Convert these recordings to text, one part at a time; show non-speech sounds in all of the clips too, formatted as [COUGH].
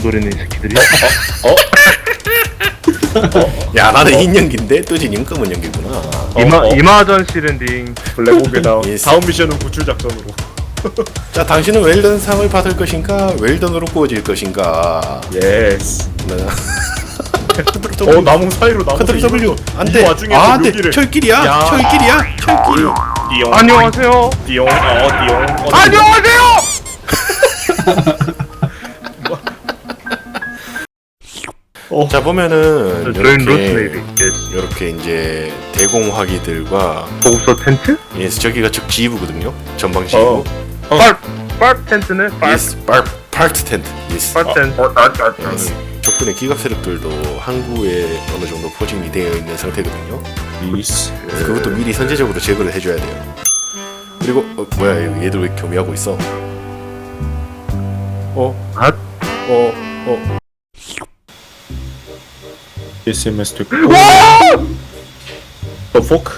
노리는 이 새끼들이. 야 나는 흰 연기인데? 뚜지님 검은 연기구나. 이마 어. 이마전 실엔딩 블랙호크다 예스. 다음 미션은 구출 작전으로. 자 당신은 웰던 상을 받을 것인가? 웰던으로 구워질 것인가? 예스. 네. [LAUGHS] 어 나무 사이로 나무 컨트롤 W. 안돼. 와중에 아또 안돼. 철길이야. 야. 철길이야. 철길. 띠용 안녕하세요. 띠용. 어 띠용. 어, [LAUGHS] 안녕하세요 어. 자 보면은 저희는 이렇게 예스 이렇게 이제 대공화기들과 고급서 텐트 예스 저기가 즉 지휘부거든요 전방지휘부 어. 어. 빨! 빨 텐트네 빨! 예스 par 파트 텐트 예스 빨 텐트 예스. 적군의 기갑 세력들도 항구에 어느 정도 포진이 되어 있는 상태거든요 그래서 그것도 미리 선제적으로 제거를 해줘야 돼요 그리고 어, 뭐야 얘들 왜 교미하고 있어 어? 아? 어? 어? SMS 됐고 더 포크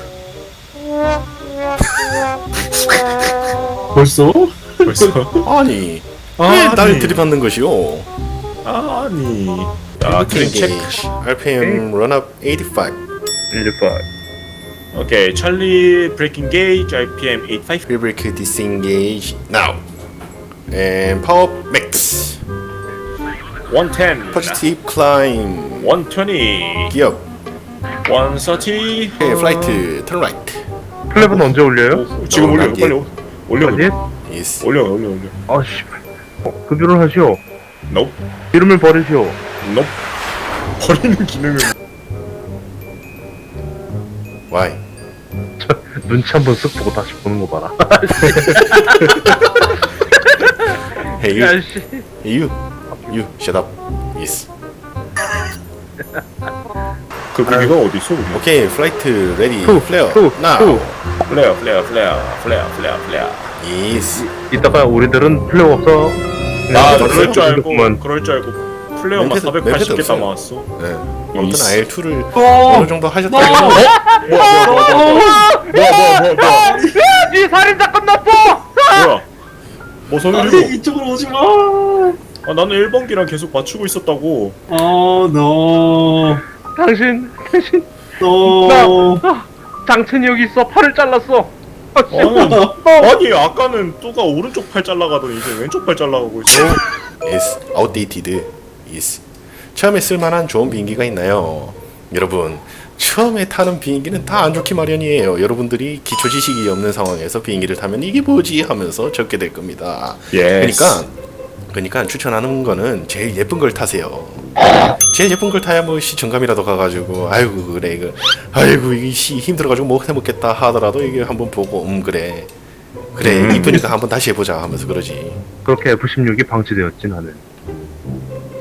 벌써? 벌써? 아니. 아니. 왜날 들이받는 것이오? 아니. 야 그림 체크 RPM run-up 85 일리파 오케이 찰리 브레이킹 게이지 RPM 85 We break disengage now. And power max 110 positive climb. 120 gear up. 130 okay, flight turn right. 플랩은 언제 올려요? 오, 지금 어, 올려 난 빨리 올- 올려. 어디? yes. 올려 올려 올려. 아 씨발 어, 급유를 하시오. Nope. 이름을 버리시오. Nope. 버리는 기능은. Why? 눈치 한번 쓱 보고 다시 보는 거 봐라. Hey you. 야씨. Hey you You shut up. Yes. 그 아. 무기가 어디 있어? 우리? 오케이 플라이트 레디 후, 플레어 후, 나 후. 플레어 플레어 플레어 플레어 플레어 플레어. 예스. 이따가 우리들은 플레이 없어. 아 네. 그럴 줄 알고 그럴 줄 알고 플레어만 480개 없어요. 담아왔어. 네. 아무튼 IL2를 어. 어느 정도 하셨다고 뭐? 뭐? 뭐? 뭐? 뭐? 뭐? 뭐야 어. 살인사 끝났어! 아. 뭐야 뭐 성유리고 아. 뭐. 이쪽으로 오지 마. 아 나는 1번기랑 계속 맞추고 있었다고. 어, no, 당신 당신. no. 장첸이 여기 있어. 팔을 잘랐어. 아, 씨. 아니, 아니 아까는 또가 오른쪽 팔 잘라가더니 이제 왼쪽 팔 잘라가고 있어. yes outdated. Yes. 처음에 쓸만한 좋은 비행기가 있나요? 여러분 처음에 타는 비행기는 다 안 좋기 마련이에요. 여러분들이 기초 지식이 없는 상황에서 비행기를 타면 이게 뭐지? 하면서 적게 될 겁니다. 그러니까 그러니까 추천하는 거는 제일 예쁜 걸 타세요. 제일 예쁜 걸 타야 뭐 시청감이라도 가가지고 아이고 그래 이거 아이고 시 힘들어가지고 못 해먹겠다 하더라도 이게 한번 보고 음 그래 그래 음. 이쁘니까 한번 다시 해보자 하면서 그러지 그렇게 F16이 방치되었지 나는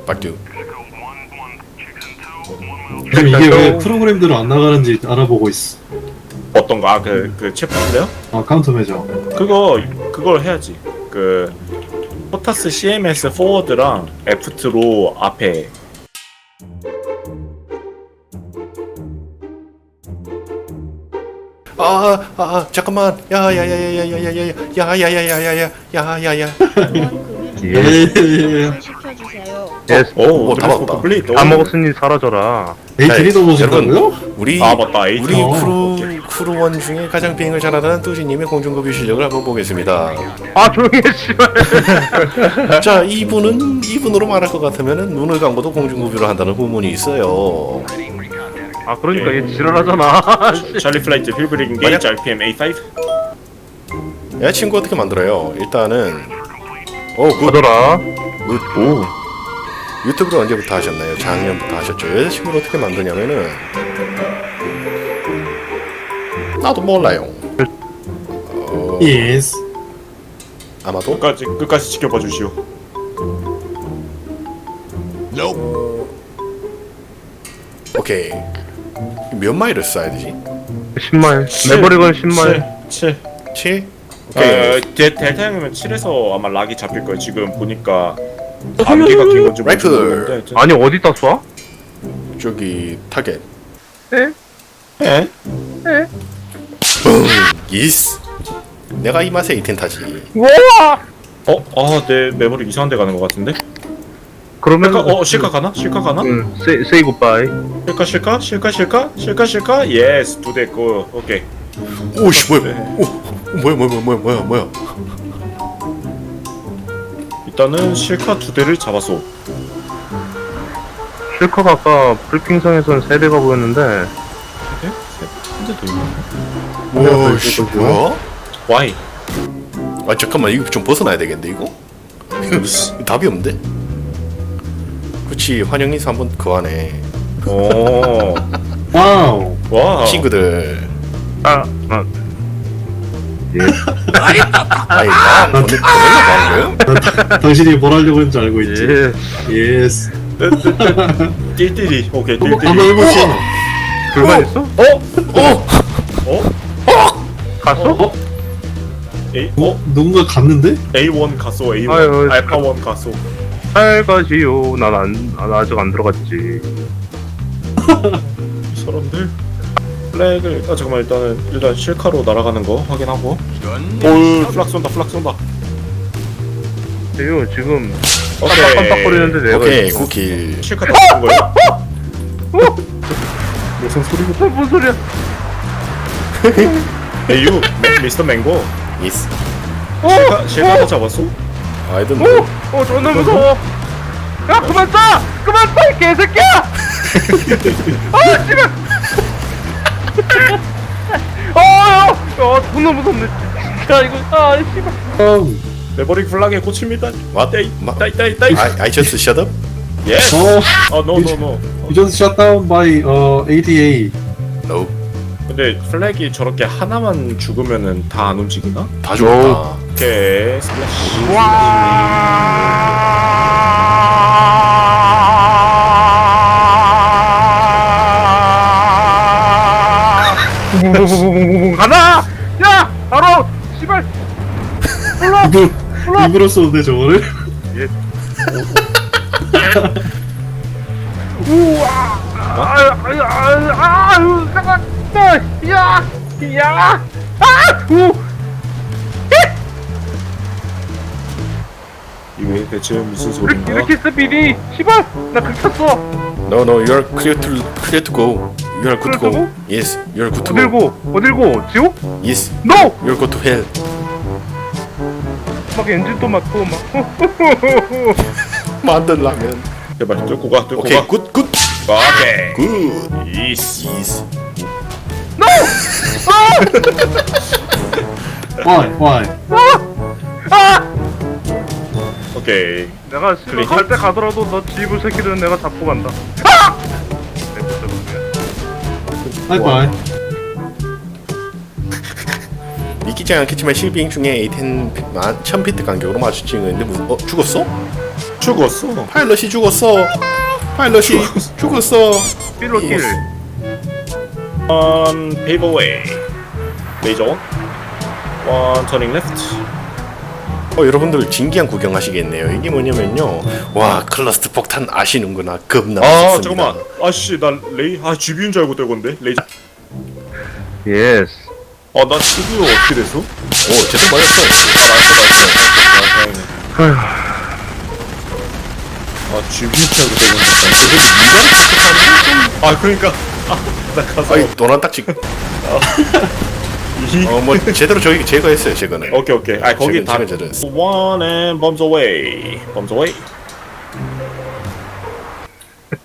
빡듀 그럼 이게 왜 프로그램대로 안 나가는지 알아보고 있어. 어떤 거? 아, 그, 그 플레어? 아, 카운터 매저. 그거, 그걸 해야지. 그, 포타스 CMS 포워드랑 F2로 앞에 아 아 아, 잠깐만 야 야 야 야 야 야 야 야 야 야 야 야 야 야 야 야 야 예. 에이. 예스 오, 오, 다 먹었다. 플레이 다 먹었으니 사라져라 에이, 자, 길이 넘어진다고요? 여러분, 우리 아, 맞다. 에이트. 우리 어, 크루. 크루원 중에 가장 비행을 잘하는 뚜지님의 공중급유 실력을 한번 보겠습니다. 아 조용히 해 씨발 [LAUGHS] 자 이분은 이분으로 말할 것 같으면은 눈을 감고도 공중급유를 한다는 후문이 있어요. 아 그러니까 얘 지랄하잖아 [LAUGHS] 찰리 플라이트 휠브레이킹 게이지 RPM A5 야 친구 어떻게 만들어요? 일단은 어굿 하더라 오 유튜브를 언제부터 하셨나요? 작년부터 하셨죠. 여자친구를 어떻게 만드냐면은 나도 몰라요. 어, 예스. 아마도 끝까지 끝까지 지켜봐 주시오 오케이 몇 마일을 써야 되지? 10마일 매버릭은 10마일 7 7? 어, 오케이 데, 델타 형이면 7에서 아마 락이 잡힐 거예요 지금 보니까 앞뒤가 긴 건지. 모르겠는데 하여튼. 아니 어디다 쏴? 저기 타겟 에? 에? 뿡 이스 내가 이 맛에 이텐 타지 우와 어? 아 내 메모리 이상한 데 가는 것 같은데? 그러면 실카 어 실카 가나? 실카 가나? 응 say, say goodbye 실카 실카 실카 실카 실카 실카 예스 두대 고 오케이 오씨 뭐야? 네. 오 뭐야 뭐야 뭐야 뭐야 뭐야? 일단은 실카 두 대를 잡았어 실카가 아까 브리핑상에선 세 대가 보였는데 네? 한 대도 있나? 와 씨 뭐야? 와이 아 잠깐만 이거 좀 벗어나야 되겠는데 이거? [LAUGHS] 답이 없는데? 그치 환영 인사 한번 그하네 오 [LAUGHS] 와우. 와. 친구들 아, 아 예. 아니 나 보내 보내려고 한 거예요? 당신이 뭘 하려고 했는지 알고 있지. 예. 예스. 띨띨이 오케이 한번 띨띨이 해보지. 불만 있어? 어? 어? 갔어? 어? A 어? 누군가 갔는데? A1 가소 A1 아유, 알파1 가소 잘 가지요 난 안, 난 아직 안 들어갔지 [LAUGHS] 플렉을 아 잠깐만 일단은 일단 실카로 날아가는 거 확인하고. 올 플락 쏜다 플락 쏜다. 에요 지금 오케이. 깜빡거리는데 내가 오케이 있어. 쿠킬 실카 잡은 거야 무슨 소리고 어, 뭔 소리야? [LAUGHS] 에유 미스터 맹고. 이스. 실카 실카도 잡았어? 아이든 오! 어 존나 무서워. 야 그만 쏴! 그만 쏴이 개새끼야! [LAUGHS] 아 씨발 야 존나 무섭네 진짜 이거 아 씨발 어. 레버링 플락에 꽂힙니다 What? 따이 마- 따이 따이 따이 I, I just shut up? 어. 아노 노노 You just shut down by uh, ADA. No 근데 플렉이 저렇게 하나만 죽으면은 다 안 움직이나? 다 죽었다 오케이 슬래시 붕붕붕붕붕붕 가나! 야! 바로! 씨발! 입으로 입으로 써도 돼 저거를? 우와! 아유 아유 아유 아유 잠깐! 야! 야! 아! 우! 이게 대체 무슨 소린가? 이렇게 스피디! 씨발! 나 긁혔어! No no you're clear to clear to go You're good to go Yes you're good to 어딜 go 고? 어딜 고? 지옥? Yes. NO! you're good to hell. 막 엔진도 맞고 막. [LAUGHS] 만들라면. 제발 뚫고 가 뚫고 오케이 가 굿 굿. 오케이. 굿. 이스 Yes Why? Why? 오케이. 내가 클릭? 갈때 가더라도 너 지불 새끼들은 내가 잡고 간다. 아! Bye. [LAUGHS] 믿기지 않겠지만 실비행 중에 A10 1000피트 간격으로 마주치는 건데 무, 어 죽었어? 죽었어. 파일럿이 죽었어. 파일럿이 죽었어. 필로 킬. 원 페이버웨이 레이저 원. 터닝 레프트 어 여러분들 진기한 구경하시겠네요. 이게 뭐냐면요. 와 클러스트 폭탄 아시는구나. 겁나 아 무섭습니다. 잠깐만. 아씨 나 레이 아 GPU인 줄 알고 떼건데 레이저 예스 아나 CPU 어떻게 됐어? 오 제대로 맞았어. 아 나이스 아 GPU인 줄 알고 떼건데 아 그러니까. 아나 가서. 아이 노란 딱지 이 어뭐 제대로 저기 제거했어요 제거는 오케이 오케이 아 거기 제가- 다 제가 잘했어. One and bombs away bombs away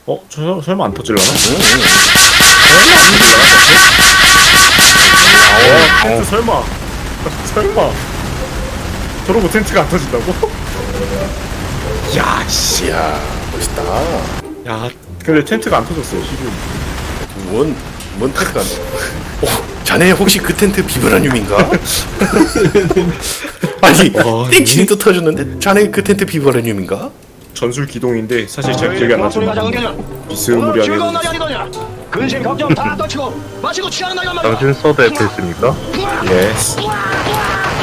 어? 저 설마 안 터질라나? 응, 응. 어, 텐트 설마 [LAUGHS] 설마 저러고 텐트가 안 터진다고? 야 씨 이야 멋있다 야 근데 텐트가 안 터졌어요 지금 뭔, 뭔 텐트가 어, 자네 혹시 그 텐트 비브라늄인가? [LAUGHS] 아니 와, 땡치니 또 터졌는데 자네 그 텐트 비브라늄인가? 전술 기동인데 사실 잘 기억이 안 소리가 작은 게 나지만 비스무리하게 즐거운 날이 아니더냐? 근심 걱정 다 떨치고 마시고 취하는 날이란 말이야 당신 서드 F 했습니까? 예스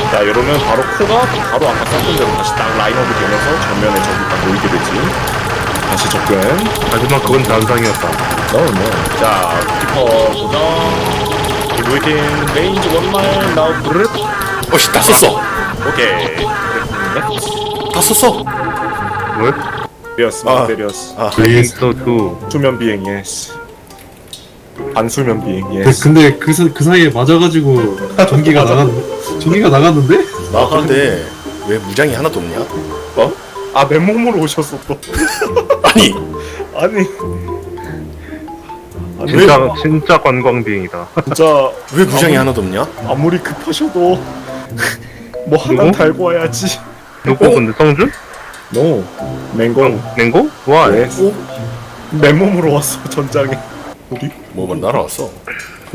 자 이러면 바로 코가 바로 아까 쌌던 대로 다시 딱 라인업이 되면서 정면에 저기 딱 보이게 되지. 다시 접근. 하지만 그건 잔상이었다. 너무 자 키퍼 고정 루이틴 레인지 원마일 나우 브르 어씨 다 썼어 오케이 다 썼어 왜? 메테리어스 아. 메테리어스 아. 엑소두 수면 비행 예스 반수면 비행 그- 예스 근데 그, 사, 그 사이에 맞아가지고 전기가 [LAUGHS] 나갔 전기가 나갔는데? 나 근데 왜 무장이 하나도 없냐? 어? 아 맨몸으로 오셨어 또 [LAUGHS] 아니 아니 아니 진짜 진짜 관광 비행이다 [LAUGHS] 진짜 [LAUGHS] 왜 무장이 하나도 없냐? 아무리 급하셔도 [LAUGHS] 뭐 하나 누구? 달고 와야지 누구 근데 성준? 노 맹공 맹고? 와 예스 맨몸으로 왔어 전장에 어디? 뭐뭐 날아왔어.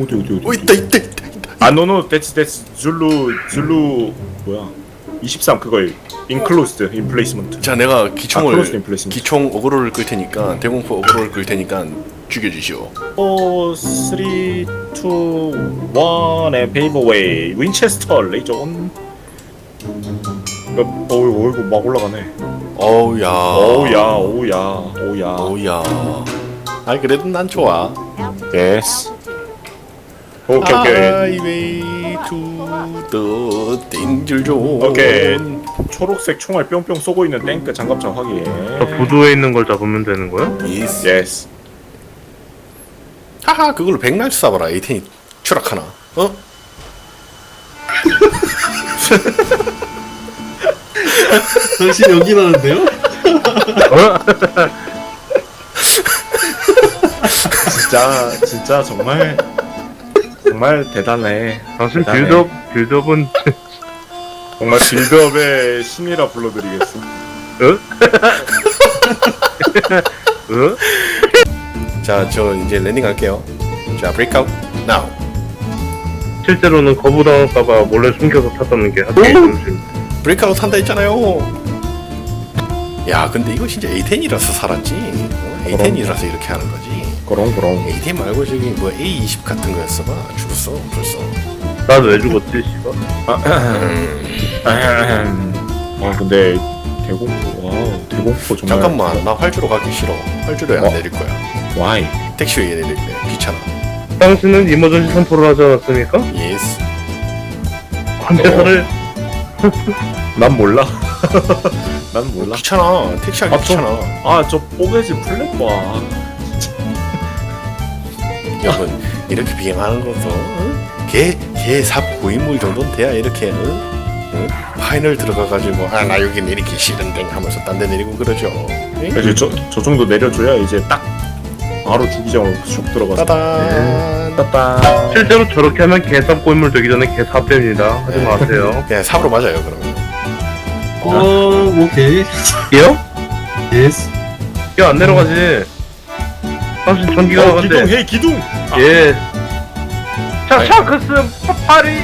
어디 어디 어디 어 있다 있다 있다. 있다. 아 노노 데츠 데츠 줄루 줄루 뭐야 23 그걸 인클로스드 인플레이스먼트 자 내가 아, 기총을 인플레이스먼트. 기총 어그로를 끌 테니까 대공포 어그로를 끌 테니까 죽여주시오. 4 3 2 1에 페이버 웨이 윈체스터 레이저 온 어, 어이구 어이구 막 올라가네 어우야. 오우야 오우야 오우야 어우야. 아 그래도 난 좋아. 예스 오케이 오케이 to the danger zone. 오케이. 초록색 총알 뿅뿅 쏘고 있는 탱크 장갑차 확인 저 부두에 있는 걸 잡으면 되는 거야? Yes. 예스 하하 그걸로 백날 쏴봐라 에이텐이 추락하나. 어? 당신 연기 나는데요? 진짜 진짜 정말 정말 대단해 당신 대단해. 빌드업 빌드업은 정말 빌드업의 신이라 불러드리겠어 어? [LAUGHS] 자 저 이제 랜딩 할게요. 자 브레이크아웃 now. 실제로는 거부당할까봐 몰래 숨겨서 탔다는 게 하트의 중심 브레이크아웃 한다 했잖아요. 야 근데 이거 진짜 A10이라서 살았지. 어? A10이라서 이렇게 하는 거지. 그럼 그럼 A10 말고 저기 뭐 A20 같은 거였어 봐 죽었어 벌써. 나도 왜 죽었지 씨발 아 근데 대공포 와우 대공포 정말 잠깐만 나 활주로 가기 싫어. 활주로에 안 어? 내릴 거야. 와이 택시에 내릴래. 귀찮아. 당신은 이머전시 선포를 하지 않았습니까? 예스. 관제사를 난 몰라 [LAUGHS] 난 몰라 귀찮아. 택시하기 아, 좀- 귀찮아. 아 저 뽀개지 플랫 봐 [LAUGHS] 여러분 이렇게 비행하는 것도 어? 개, 개삽 고인물 정도는 돼야 이렇게 어? 어? 파이널 들어가가지고 아 나 여기 내리기 싫은데 하면서 딴 데 내리고 그러죠 예? 이제 저, 저 정도 내려줘야 이제 딱 바로 주기장으로 쑥 들어가서 따단 따따 실제로 저렇게 하면 개삽 고인물 되기 전에 개삽됩니다 하지 마세요 그냥 [LAUGHS] 삽으로 맞아요 그러면 어, 오케이. 얘요? 예스. 야안 내려가지 당신 전기가 어, 기둥 나간대 헤이 기둥 예 자, 아이. 샤크스 파리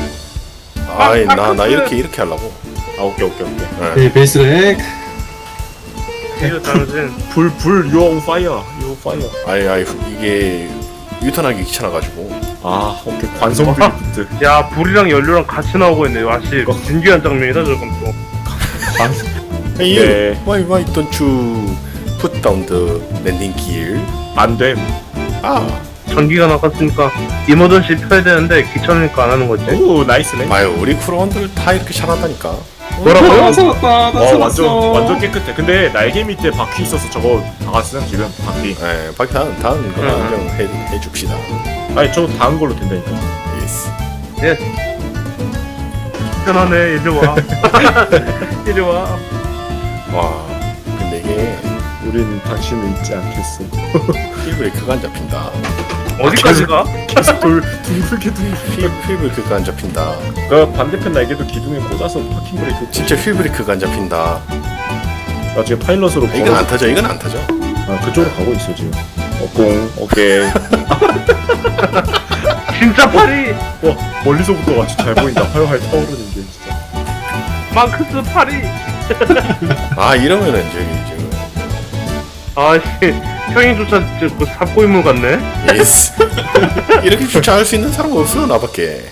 아이 아, 나나 그- 이렇게 이렇게 하려고. 아 오케이 오케이 오케이. 예. 네, 베이스 렉. 이거 당신 불불 fire you on fire. 아이 아이 이게 유턴하기 귀찮아가지고. 아 오케이 관성 드리프트 야 불이랑 연료랑 같이 나오고 있네. 와씨 진귀한 장면이다 저건 또. Hey 네. you why why don't you put down the landing gear? 안됨 아 전기가 나갔으니까 이머전시 펴야 되는데 귀찮으니까 안 하는 거지. 오 나이스네. 아유 우리 크루원들 다 이렇게 잘한다니까. 뭐라고요? 살았다. 나어 살았어. 완전 완전 깨끗해. 근데 날개 밑에 바퀴 있어서 저거 박았음 지금? 바퀴. 예 바퀴 다음 다음 거. 응, 좀 해, 해줍시다. 아니 저 다음 걸로 된다니까. 예스 예. 편하네. 이리 와. [LAUGHS] 이리 와. 와 근데 이게 우린 당신을 잊지 않겠어. [LAUGHS] 휠브레이크가 안 잡힌다 어디까지 가? 계속 돌 둥글게 둥글게. 휠, 휠브레이크가 안 잡힌다. 그 반대편 날개도 기둥에 꽂아서 파킹 브레이크. 진짜 휠브레이크가 안 잡힌다. 나 지금 파일럿으로 이건 걸어 안 타죠? 이건 안 타죠? 아 그쪽으로 가고 있어 지금. 어공 오케이. [LAUGHS] 진짜 파리 와 멀리서부터 아주 잘 보인다. 활활 타오르는 게 진짜. 마크스 파리 아 이러면은 저기 아씨 형이조차 그 삽고인물 같네. 예스 [LAUGHS] 이렇게 주차할 수 있는 사람 없어 나밖에